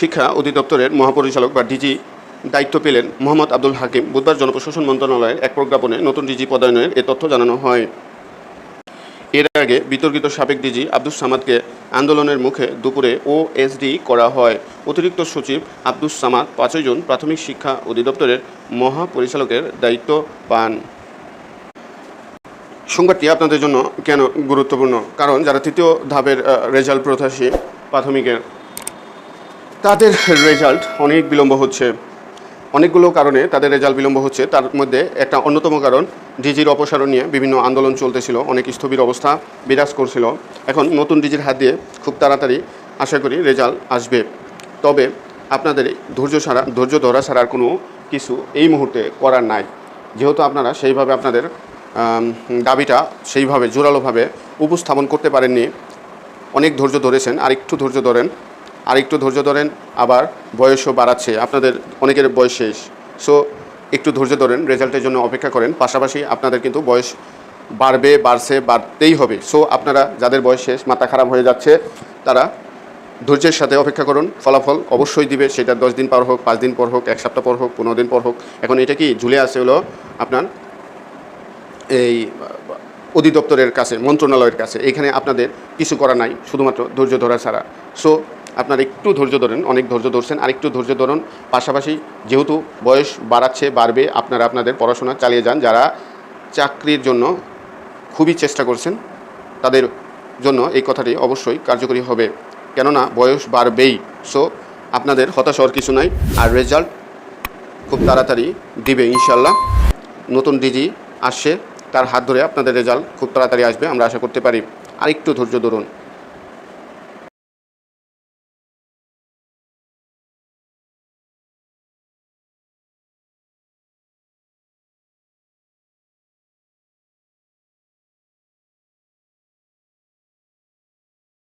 শিক্ষা অধিদপ্তরের মহাপরিচালক বা ডিজি দায়িত্ব পেলেন মোহাম্মদ আব্দুল হাকিম। বুধবার জনপ্রশাসন মন্ত্রণালয়ের এক প্রজ্ঞাপনে নতুন ডিজি পদায়নের এ তথ্য জানানো হয়। এর আগে বিতর্কিত সাবেক ডিজি আব্দুস সামাদকে আন্দোলনের মুখে দুপুরে ওএসডি করা হয়। অতিরিক্ত সচিব আব্দুস সামাদ পাঁচই জুন প্রাথমিক শিক্ষা অধিদপ্তরের মহাপরিচালকের দায়িত্ব পান। সংবাদটি আপনাদের জন্য কেন গুরুত্বপূর্ণ? কারণ যারা তৃতীয় ধাপের রেজাল্ট প্রত্যাশী প্রাথমিকের তাদের রেজাল্ট অনেক বিলম্ব হচ্ছে। অনেকগুলো কারণে তাদের রেজাল্ট বিলম্ব হচ্ছে। তার মধ্যে একটা অন্যতম কারণ, ডিজির অপসারণ নিয়ে বিভিন্ন আন্দোলন চলতেছিল, অনেক স্থবির অবস্থা বিরাজ করছিল। এখন নতুন ডিজির হাত দিয়ে খুব তাড়াতাড়ি আশা করি রেজাল্ট আসবে। তবে আপনাদের ধৈর্য ছাড়া ধৈর্য ধরা ছাড়ার কোনো কিছু এই মুহূর্তে করার নাই। যেহেতু আপনারা সেইভাবে আপনাদের দাবিটা সেইভাবে জোরালোভাবে উপস্থাপন করতে পারেননি, অনেক ধৈর্য ধরেছেন আর একটু ধৈর্য ধরেন আর একটু ধৈর্য ধরেন, আবার বয়সও বাড়াচ্ছে, আপনাদের অনেকের বয়স শেষ। সো একটু ধৈর্য ধরেন, রেজাল্টের জন্য অপেক্ষা করেন, পাশাপাশি আপনাদের কিন্তু বয়স বাড়বে, বাড়ছে, বাড়তেই হবে। সো আপনারা যাদের বয়স শেষ, মাথা খারাপ হয়ে যাচ্ছে, তারা ধৈর্যের সাথে অপেক্ষা করুন, ফলাফল অবশ্যই দিবে, সেটা দশ দিন পর হোক, পাঁচ দিন পর হোক, এক সপ্তাহ পর হোক, পনেরো দিন পর হোক। এখন এটা কি, ঝুলে আছে হলো আপনার এই অধিদপ্তরের কাছে, মন্ত্রণালয়ের কাছে। এখানে আপনাদের কিছু করা নাই, শুধুমাত্র ধৈর্য ধরা ছাড়া। সো আপনারা একটু ধৈর্য ধরেন, অনেক ধৈর্য ধরছেন আর একটু ধৈর্য ধরুন। পাশাপাশি যেহেতু বয়স বাড়াচ্ছে, বাড়বে, আপনারা আপনাদের পড়াশোনা চালিয়ে যান। যারা চাকরির জন্য খুবই চেষ্টা করছেন, তাদের জন্য এই কথাটি অবশ্যই কার্যকরী হবে। কেননা বয়স বাড়বেই সো আপনাদের হতাশ হওয়ার কিছু নাই। আর রেজাল্ট খুব তাড়াতাড়ি দিবে ইনশাল্লাহ নতুন ডিজি আসছে, তার হাত ধরে আপনাদের রেজাল্ট খুব তাড়াতাড়ি আসবে, আমরা আশা করতে পারি। আর একটু ধৈর্য ধরুন।